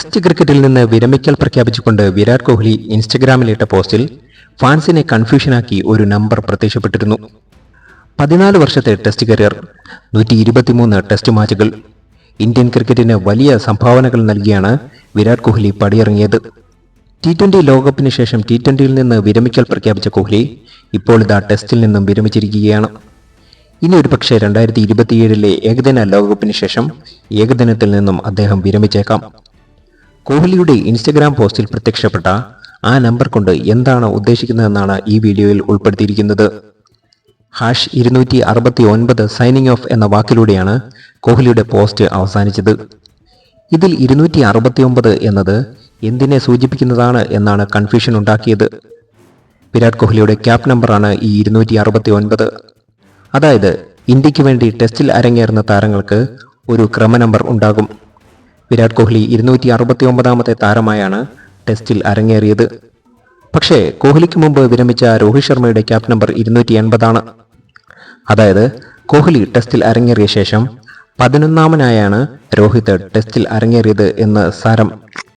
Test ക്രിക്കറ്റിൽ നിന്ന് വിരമിക്കൽ പ്രഖ്യാപിച്ചുകൊണ്ട് വിരാട് കോഹ്ലി ഇൻസ്റ്റഗ്രാമിലിട്ട പോസ്റ്റിൽ ഫാൻസിനെ കൺഫ്യൂഷനാക്കി ഒരു നമ്പർ പ്രത്യക്ഷപ്പെട്ടിരുന്നു. പതിനാല് വർഷത്തെ ടെസ്റ്റ് കരിയർ നൂറ്റി ഇരുപത്തിമൂന്ന് ടെസ്റ്റ് മാച്ചുകൾ. ഇന്ത്യൻ ക്രിക്കറ്റിന് വലിയ സംഭാവനകൾ നൽകിയാണ് വിരാട് കോഹ്ലി പടിയിറങ്ങിയത്. ടി ട്വന്റി ലോകകപ്പിന് ശേഷം ടി ട്വന്റിയിൽ നിന്ന് വിരമിക്കൽ പ്രഖ്യാപിച്ച കോഹ്ലി ഇപ്പോൾ ഇതാ ടെസ്റ്റിൽ നിന്നും വിരമിച്ചിരിക്കുകയാണ്. ഇനി ഒരു പക്ഷേ രണ്ടായിരത്തി ഇരുപത്തിയേഴിലെ ഏകദിന ലോകകപ്പിന് ശേഷം ഏകദിനത്തിൽ നിന്നും അദ്ദേഹം വിരമിച്ചേക്കാം. കോഹ്ലിയുടെ ഇൻസ്റ്റഗ്രാം പോസ്റ്റിൽ പ്രത്യക്ഷപ്പെട്ട ആ നമ്പർ കൊണ്ട് എന്താണ് ഉദ്ദേശിക്കുന്നതെന്നാണ് ഈ വീഡിയോയിൽ ഉൾപ്പെടുത്തിയിരിക്കുന്നത്. ഹാഷ് ഇരുന്നൂറ്റി അറുപത്തി ഒൻപത് സൈനിങ് ഓഫ് എന്ന വാക്കിലൂടെയാണ് കോഹ്ലിയുടെ പോസ്റ്റ് അവസാനിച്ചത്. ഇതിൽ ഇരുന്നൂറ്റി അറുപത്തി ഒമ്പത് എന്നത് എന്തിനെ സൂചിപ്പിക്കുന്നതാണ് എന്നാണ് കൺഫ്യൂഷൻ ഉണ്ടാക്കിയത്. വിരാട് കോഹ്ലിയുടെ ക്യാപ് നമ്പറാണ് ഈ ഇരുന്നൂറ്റി അറുപത്തി ഒൻപത് അതായത് ഇന്ത്യയ്ക്ക് വേണ്ടി ടെസ്റ്റിൽ അരങ്ങേറുന്ന താരങ്ങൾക്ക് ഒരു ക്രമ നമ്പർ ഉണ്ടാകും. വിരാട് കോഹ്ലി ഇരുന്നൂറ്റി അറുപത്തി ഒമ്പതാമത്തെ താരമായാണ് ടെസ്റ്റിൽ അരങ്ങേറിയത്. പക്ഷേ കോഹ്ലിക്ക് മുമ്പ് വിരമിച്ച രോഹിത് ശർമ്മയുടെ ക്യാപ് നമ്പർ ഇരുന്നൂറ്റി എൺപതാണ് അതായത് കോഹ്ലി ടെസ്റ്റിൽ അരങ്ങേറിയ ശേഷം പതിനൊന്നാമനായാണ് രോഹിത് ടെസ്റ്റിൽ അരങ്ങേറിയത് എന്ന് സാരം.